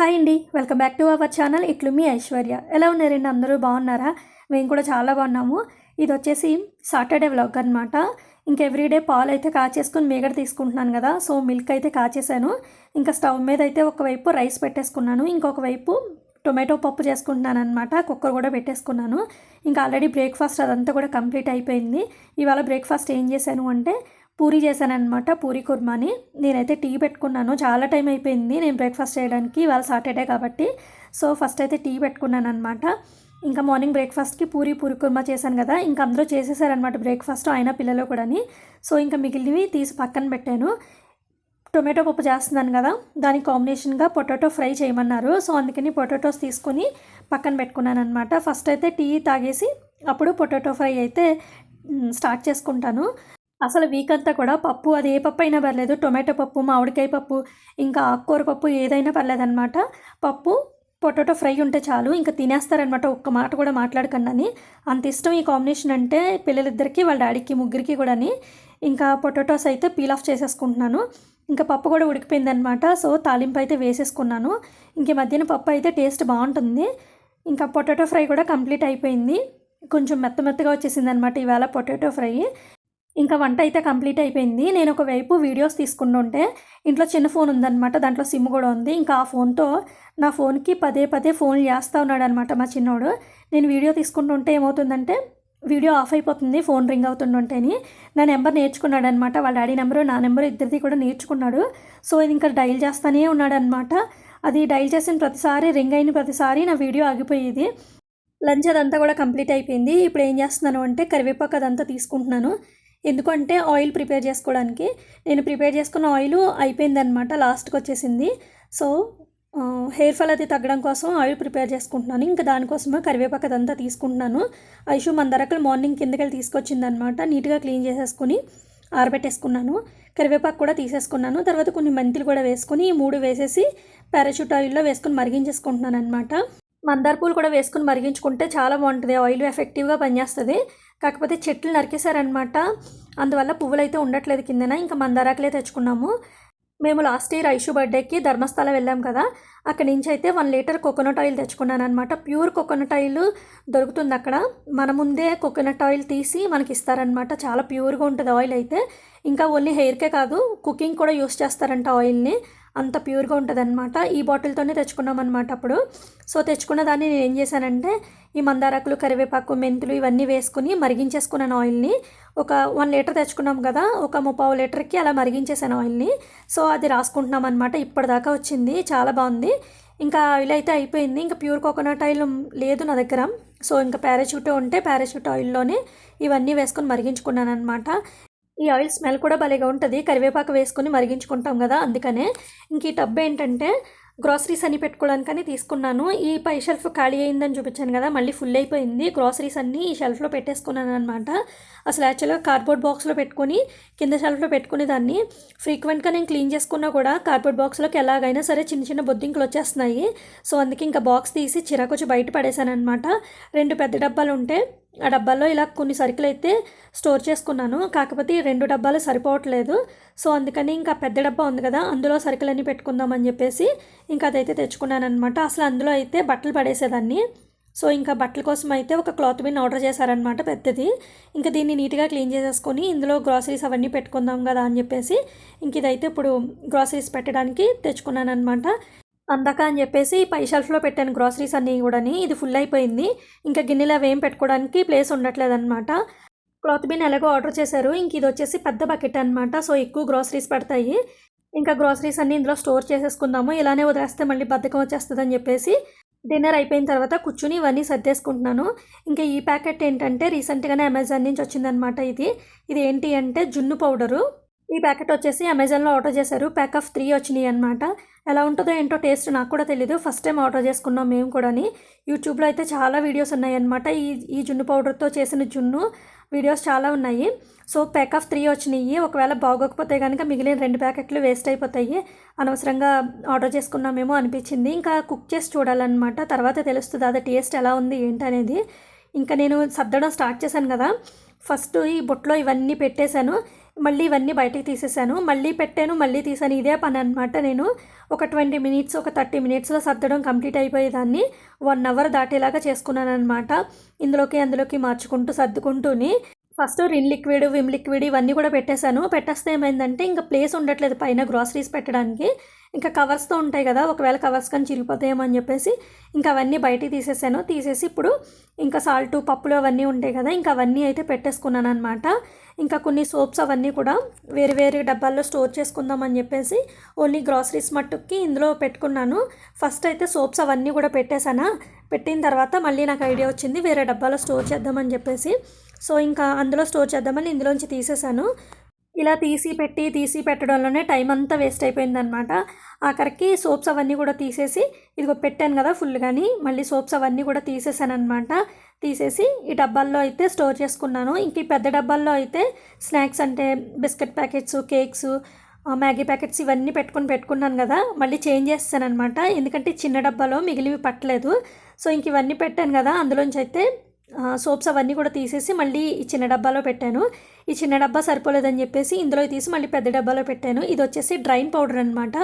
Hi అండి. Welcome back to our channel. ఇట్లు మీ ఐశ్వర్య. ఎలా ఉన్నారండి అందరూ బాగున్నారా? మేము కూడా చాలా బాగున్నాము. ఇది వచ్చేసి సాటర్డే వ్లాగ్ అనమాట ఇంక ఎవ్రీడే పాలు అయితే కాచేసుకుని మీగడ తీసుకుంటున్నాను కదా సో మిల్క్ అయితే కాచేసాను. ఇంకా స్టవ్ మీద అయితే ఒకవైపు రైస్ పెట్టేసుకున్నాను. ఇంకొక వైపు టొమాటో పప్పు చేసుకుంటున్నాను అనమాట కుక్కర్ కూడా పెట్టేసుకున్నాను. ఇంకా ఆల్రెడీ బ్రేక్ఫాస్ట్ అదంతా కూడా కంప్లీట్ అయిపోయింది. ఇవాళ బ్రేక్ఫాస్ట్ ఏం చేశాను అంటే పూరి చేశాను అనమాట పూరి కుర్మాని. నేనైతే టీ పెట్టుకున్నాను. చాలా టైం అయిపోయింది. నేను బ్రేక్ఫాస్ట్ చేయడానికి ఇవాళ సాటర్డే కాబట్టి. సో ఫస్ట్ అయితే టీ పెట్టుకున్నాను అనమాట ఇంకా మార్నింగ్ బ్రేక్ఫాస్ట్కి పూరి పూరి కుర్మా చేశాను కదా. ఇంకా అందరూ చేసేసారనమాట బ్రేక్ఫాస్ట్ ఆయన పిల్లలు కూడాని. సో ఇంకా మిగిలినవి తీసి పక్కన పెట్టాను. టొమాటో పప్పు చేస్తున్నాను కదా. దానికి కాంబినేషన్గా పొటాటో ఫ్రై చేయమన్నారు. సో అందుకని పొటాటోస్ తీసుకొని పక్కన పెట్టుకున్నాను అనమాట ఫస్ట్ అయితే టీ తాగేసి అప్పుడు పొటాటో ఫ్రై అయితే స్టార్ట్ చేసుకుంటాను. అసలు వీక్ అంతా కూడా పప్పు అది ఏ పప్పు అయినా పర్లేదు. టొమాటో పప్పు మామిడికాయ పప్పు ఇంకా ఆకుకూర పప్పు ఏదైనా పర్లేదన్నమాట. పప్పు పొటాటో ఫ్రై ఉంటే చాలు. ఇంకా తినేస్తారనమాట ఒక్క మాట కూడా మాట్లాడకండి అంత ఇష్టం ఈ కాంబినేషన్ అంటే పిల్లలిద్దరికి వాళ్ళ డాడీకి ముగ్గురికి కూడాని. ఇంకా పొటాటోస్ అయితే పీల్ ఆఫ్ చేసేసుకుంటున్నాను. ఇంకా పప్పు కూడా ఉడికిపోయిందనమాట సో తాలింపు అయితే వేసేసుకున్నాను. ఇంక మధ్యన పప్పు అయితే టేస్ట్ బాగుంటుంది. ఇంకా పొటాటో ఫ్రై కూడా కంప్లీట్ అయిపోయింది. కొంచెం మెత్త మెత్తగా వచ్చేసింది అనమాట ఇవాళ పొటాటో ఫ్రై. ఇంకా వంట అయితే కంప్లీట్ అయిపోయింది. నేను ఒకవైపు వీడియోస్ తీసుకుంటుంటే ఇంట్లో చిన్న ఫోన్ ఉందన్నమాట. దాంట్లో సిమ్ కూడా ఉంది. ఇంకా ఆ ఫోన్తో నా ఫోన్కి పదే పదే ఫోన్ చేస్తూ ఉన్నాడు అనమాట మా చిన్నోడు. నేను వీడియో తీసుకుంటుంటే ఏమవుతుందంటే వీడియో ఆఫ్ అయిపోతుంది ఫోన్ రింగ్ అవుతుంటుంటేని నా నెంబర్ నేర్చుకున్నాడు అనమాట వాళ్ళ డాడీ నెంబరు నా నెంబరు ఇద్దరిది కూడా నేర్చుకున్నాడు. సో ఇది ఇంకా డైల్ చేస్తానే ఉన్నాడనమాట అది డైల్ చేసిన ప్రతిసారి రింగ్ అయిన ప్రతిసారి నా వీడియో ఆగిపోయేది. లంచ్ అదంతా కూడా కంప్లీట్ అయిపోయింది. ఇప్పుడు ఏం చేస్తున్నాను అంటే కరివేపాకు అదంతా తీసుకుంటున్నాను. ఎందుకంటే ఆయిల్ ప్రిపేర్ చేసుకోవడానికి నేను ప్రిపేర్ చేసుకున్న ఆయిల్ అయిపోయిందనమాట లాస్ట్కి వచ్చేసింది. సో హెయిర్ ఫాల్ అది తగ్గడం కోసం ఆయిల్ ప్రిపేర్ చేసుకుంటున్నాను. ఇంకా దానికోసమే కరివేపాకు అదంతా తీసుకుంటున్నాను. ఐషు మందరకలు మార్నింగ్ కిందకెళ్ళి తీసుకొచ్చిందనమాట నీట్గా క్లీన్ చేసేసుకుని ఆరబెట్టేసుకున్నాను. కరివేపాకు కూడా తీసేసుకున్నాను. తర్వాత కొన్ని మెంతులు కూడా వేసుకుని ఈ మూడు వేసేసి పారాషూట్ ఆయిల్లో వేసుకుని మరిగించేసుకుంటున్నాను అనమాట మందార పూలు కూడా వేసుకుని మరిగించుకుంటే చాలా బాగుంటుంది. ఆయిల్ ఎఫెక్టివ్గా పనిచేస్తుంది. కాకపోతే చెట్లు నరికేశారనమాట అందువల్ల పువ్వులు అయితే ఉండట్లేదు కిందన ఇంకా మందారాకులే తెచ్చుకున్నాము. మేము లాస్ట్ ఇయర్ ఐషు బర్త్డేకి ధర్మస్థల వెళ్ళాం కదా అక్కడి నుంచి అయితే వన్ లీటర్ కోకోనట్ ఆయిల్ తెచ్చుకున్నాను అనమాట ప్యూర్ కోకోనట్ ఆయిల్ దొరుకుతుంది అక్కడ. మన ముందే కోకోనట్ ఆయిల్ తీసి మనకి ఇస్తారనమాట చాలా ప్యూర్గా ఉంటుంది ఆయిల్ అయితే. ఇంకా ఓన్లీ హెయిర్కే కాదు కుకింగ్ కూడా యూస్ చేస్తారంట ఆయిల్ని. అంత ప్యూర్గా ఉంటుంది అనమాట ఈ బాటిల్తోనే తెచ్చుకున్నాం అనమాట అప్పుడు. సో తెచ్చుకున్న దాన్ని నేను ఏం చేశానంటే ఈ మందారాకులు కరివేపాకు మెంతులు ఇవన్నీ వేసుకుని మరిగించేసుకున్నాను ఆయిల్ని. ఒక వన్ లీటర్ తెచ్చుకున్నాం కదా ఒక ముప్పావు లీటర్కి అలా మరిగించేసాను ఆయిల్ని. సో అది రాసుకుంటున్నాం అనమాట ఇప్పటిదాకా వచ్చింది చాలా బాగుంది. ఇంకా ఆయిల్ అయితే అయిపోయింది. ఇంకా ప్యూర్ కోకోనట్ ఆయిల్ లేదు నా దగ్గర. సో ఇంకా పారాషూట్ ఉంటే పారాషూట్ ఆయిల్లోనే ఇవన్నీ వేసుకొని మరిగించుకున్నాను అనమాట ఈ ఆయిల్ స్మెల్ కూడా భలేగా ఉంటుంది. కరివేపాకు వేసుకొని మరిగించుకుంటాం కదా అందుకనే ఇంక ఈ టబ్ ఏంటంటే గ్రాసరీస్ అన్ని పెట్టుకోవడానికని తీసుకున్నాను. ఈ పై షెల్ఫ్ ఖాళీ అయిందని చూపించాను కదా మళ్ళీ ఫుల్ అయిపోయింది. గ్రాసరీస్ అన్నీ ఈ షెల్ఫ్లో పెట్టేసుకున్నాను అనమాట అసలు యాక్చువల్గా కార్డ్బోర్డ్ బాక్స్లో పెట్టుకొని కింద షెల్ఫ్లో పెట్టుకునే దాన్ని ఫ్రీక్వెంట్గా నేను క్లీన్ చేసుకున్నా కూడా కార్డ్బోర్డ్ బాక్స్లోకి ఎలాగైనా సరే చిన్న చిన్న బొద్దింకలు వచ్చేస్తున్నాయి. సో అందుకే ఇంకా బాక్స్ తీసి చిరాకొచ్చి బయట పడేశాను అనమాట రెండు పెద్ద డబ్బాలు ఉంటే ఆ డబ్బాల్లో ఇలా కొన్ని సరుకులు అయితే స్టోర్ చేసుకున్నాను. కాకపోతే రెండు డబ్బాలు సరిపోవట్లేదు. సో అందుకని ఇంకా పెద్ద డబ్బా ఉంది కదా అందులో సరుకులన్నీ పెట్టుకుందామని చెప్పేసి ఇంకా అదైతే తెచ్చుకున్నాను అనమాట అసలు అందులో అయితే బట్టలు పడేసేదాన్ని. సో ఇంకా బట్టల కోసం అయితే ఒక క్లాత్ బిన్ ఆర్డర్ చేశారనమాట పెద్దది. ఇంకా దీన్ని నీట్గా క్లీన్ చేసేసుకొని ఇందులో గ్రాసరీస్ అవన్నీ పెట్టుకుందాం కదా అని చెప్పేసి ఇంక ఇదైతే ఇప్పుడు గ్రాసరీస్ పెట్టడానికి తెచ్చుకున్నాను అనమాట అందాక అని చెప్పేసి పై షెల్ఫ్లో పెట్టాను. గ్రాసరీస్ అన్నీ కూడాని. ఇది ఫుల్ అయిపోయింది. ఇంకా గిన్నెలు అవి ఏం పెట్టుకోవడానికి ప్లేస్ ఉండట్లేదు అనమాట క్లాత్ బిన్ ఎలాగో ఆర్డర్ చేశారు. ఇంక ఇది వచ్చేసి పెద్ద బకెట్ అనమాట సో ఎక్కువ గ్రాసరీస్ పడతాయి. ఇంకా గ్రాసరీస్ అన్నీ ఇందులో స్టోర్ చేసేసుకుందాము. ఇలానే వదిలేస్తే మళ్ళీ బద్ధకం వచ్చేస్తుందని చెప్పేసి డిన్నర్ అయిపోయిన తర్వాత కూర్చుని ఇవన్నీ సర్దేసుకుంటున్నాను. ఇంకా ఈ ప్యాకెట్ ఏంటంటే రీసెంట్గానే అమెజాన్ నుంచి వచ్చిందనమాట ఇది. ఇది ఏంటి అంటే జున్ను పౌడరు. ఈ ప్యాకెట్ వచ్చేసి అమెజాన్లో ఆర్డర్ చేశారు. ప్యాక్ ఆఫ్ త్రీ వచ్చినాయి అనమాట ఎలా ఉంటుందో ఏంటో టేస్ట్ నాకు కూడా తెలియదు ఫస్ట్ టైం ఆర్డర్ చేసుకున్నాం మేము కూడాని. యూట్యూబ్లో అయితే చాలా వీడియోస్ ఉన్నాయన్నమాట ఈ ఈ జున్ను పౌడర్తో చేసిన జున్ను వీడియోస్ చాలా ఉన్నాయి. సో ప్యాక్ ఆఫ్ త్రీ వచ్చినాయి. ఒకవేళ బాగోకపోతే కనుక మిగిలిన రెండు ప్యాకెట్లు వేస్ట్ అయిపోతాయి. అనవసరంగా ఆర్డర్ చేసుకున్నామేమో అనిపించింది. ఇంకా కుక్ చేసి చూడాలన్నమాట. తర్వాత తెలుస్తుంది అది టేస్ట్ ఎలా ఉంది ఏంటనేది ఇంకా నేను సర్దడం స్టార్ట్ చేశాను కదా. ఫస్ట్ ఈ బొట్లో ఇవన్నీ పెట్టేశాను. మళ్ళీ ఇవన్నీ బయటికి తీసేసాను. మళ్ళీ పెట్టాను మళ్ళీ తీసాను. ఇదే పని అనమాట నేను. ఒక ట్వంటీ మినిట్స్ ఒక థర్టీ మినిట్స్లో సర్దడం కంప్లీట్ అయిపోయేదాన్ని. వన్ అవర్ దాటేలాగా చేసుకున్నాను అనమాట ఇందులోకి అందులోకి మార్చుకుంటూ సర్దుకుంటూని. First Rin liquid Vim liquid ఇవన్నీ కూడా పెట్టేశాను. పెట్టేస్తే ఏమైందంటే ఇంకా ప్లేస్ ఉండట్లేదు పైన గ్రాసరీస్ పెట్టడానికి. ఇంకా కవర్స్తో ఉంటాయి కదా ఒకవేళ కవర్స్ కానీ చిరిగిపోతాయేమో అని చెప్పేసి ఇంకా అవన్నీ బయటికి తీసేసాను. తీసేసి ఇప్పుడు ఇంకా సాల్ట్ పప్పులు అవన్నీ ఉంటాయి కదా ఇంకా అవన్నీ అయితే పెట్టేసుకున్నాను అనమాట ఇంకా కొన్ని సోప్స్ అవన్నీ కూడా వేరు వేరే డబ్బాల్లో స్టోర్ చేసుకుందాం అని చెప్పేసి ఓన్లీ గ్రాసరీస్ మట్టుకి ఇందులో పెట్టుకున్నాను. ఫస్ట్ అయితే సోప్స్ అవన్నీ కూడా పెట్టేశానా. పెట్టిన తర్వాత మళ్ళీ నాకు ఐడియా వచ్చింది వేరే డబ్బాలో స్టోర్ చేద్దామని చెప్పేసి. సో ఇంకా అందులో స్టోర్ చేద్దామని ఇందులోంచి తీసేసాను ఇలా తీసి పెట్టి తీసి పెట్టడంలోనే టైం అంతా వేస్ట్ అయిపోయిందనమాట ఆఖరికి సోప్స్ అవన్నీ కూడా తీసేసి ఇదిగో పెట్టాను కదా ఫుల్ కానీ మళ్ళీ సోప్స్ అవన్నీ కూడా తీసేసాను అనమాట తీసేసి ఈ డబ్బాల్లో అయితే స్టోర్ చేసుకున్నాను. ఇంక ఈ పెద్ద డబ్బాల్లో అయితే స్నాక్స్ అంటే biscuit packets cakes Maggi packets ఇవన్నీ పెట్టుకొని పెట్టుకున్నాను కదా మళ్ళీ చేంజ్ చేస్తాను అనమాట ఎందుకంటే చిన్న డబ్బాలో మిగిలివి పట్టలేదు. సో ఇంక ఇవన్నీ పెట్టాను కదా అందులోంచి అయితే సోప్స్ అవన్నీ కూడా తీసేసి మళ్ళీ ఈ చిన్న డబ్బాలో పెట్టాను. ఈ చిన్న డబ్బా సరిపోలేదని చెప్పేసి ఇందులో తీసి మళ్ళీ పెద్ద డబ్బాలో పెట్టాను. ఇది వచ్చేసి డ్రైన్ పౌడర్ అనమాట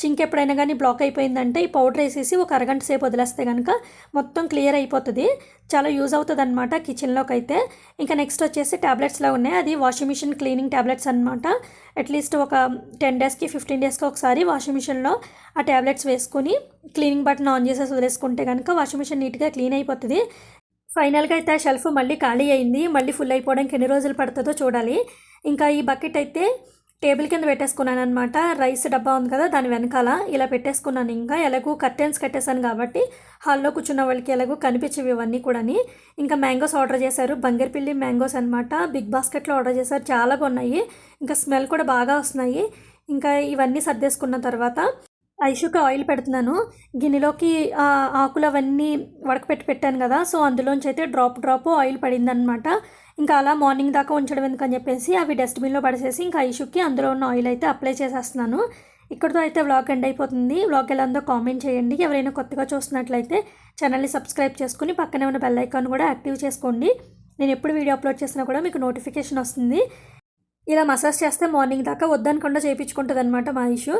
షింక్ ఎప్పుడైనా కానీ బ్లాక్ అయిపోయిందంటే ఈ పౌడర్ వేసేసి ఒక అరగంట సేపు వదిలేస్తే కనుక మొత్తం క్లియర్ అయిపోతుంది. చాలా యూజ్ అవుతుంది అనమాట కిచెన్లోకి అయితే. ఇంకా నెక్స్ట్ వచ్చేసి ట్యాబ్లెట్స్లో ఉన్నాయి. అది వాషింగ్ మిషన్ క్లీనింగ్ ట్యాబ్లెట్స్ అనమాట అట్లీస్ట్ ఒక టెన్ డేస్కి ఫిఫ్టీన్ డేస్కి ఒకసారి వాషింగ్ మిషన్లో ఆ ట్యాబ్లెట్స్ వేసుకుని క్లీనింగ్ బటన్ ఆన్ చేసేసి వదిలేసుకుంటే కనుక వాషింగ్ మిషన్ నీట్గా క్లీన్ అయిపోతుంది. ఫైనల్గా అయితే ఆ షెల్ఫ్ మళ్ళీ ఖాళీ అయింది. మళ్ళీ ఫుల్ అయిపోవడానికి ఎన్ని రోజులు పడుతుందో చూడాలి. ఇంకా ఈ బకెట్ అయితే టేబుల్ కింద పెట్టేసుకున్నాను అనమాట రైస్ డబ్బా ఉంది కదా దాని వెనకాల ఇలా పెట్టేసుకున్నాను. ఇంకా ఎలాగూ కర్టెన్స్ కట్టేశాను కాబట్టి హాల్లో కూర్చున్న వాళ్ళకి ఎలాగూ కనిపించేవి ఇవన్నీ కూడాని. ఇంకా మ్యాంగోస్ ఆర్డర్ చేశారు. బంగర్పిల్లి మ్యాంగోస్ అనమాట బిగ్ బాస్కెట్లో ఆర్డర్ చేశారు. చాలా బాగున్నాయి. ఇంకా స్మెల్ కూడా బాగా వస్తున్నాయి. ఇంకా ఇవన్నీ సర్దేసుకున్న తర్వాత ఐషుకి ఆయిల్ పెడుతున్నాను. గిన్నెలోకి ఆకులు అవన్నీ వడకపెట్టి పెట్టాను కదా సో అందులోంచి అయితే డ్రాప్ డ్రాప్ ఆయిల్ పడిందనమాట ఇంకా అలా మార్నింగ్ దాకా ఉంచడం ఎందుకని చెప్పేసి అవి డస్ట్బిన్లో పడేసేసి ఇంకా ఐషుకి అందులో ఉన్న ఆయిల్ అయితే అప్లై చేసేస్తున్నాను. ఇక్కడితో అయితే వ్లాగ్ ఎండ్ అయిపోతుంది. వ్లాగ్ ఎలా ఉందో కామెంట్ చేయండి. ఎవరైనా కొత్తగా చూస్తున్నట్లయితే ఛానల్ని సబ్స్క్రైబ్ చేసుకుని పక్కనే ఉన్న బెల్ ఐకాన్ కూడా యాక్టివ్ చేసుకోండి. నేను ఎప్పుడు వీడియో అప్లోడ్ చేసినా కూడా మీకు నోటిఫికేషన్ వస్తుంది. ఇలా మసాజ్ చేస్తే మార్నింగ్ దాకా వద్దనకుండా చేయించుకుంటుంది అనమాట మా ఇష్యూ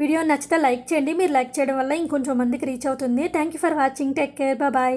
వీడియో నచ్చితే లైక్ చేయండి. మీరు లైక్ చేయడం వల్ల ఇంకొంచెం మందికి రీచ్ అవుతుంది. Thank you for watching take care bye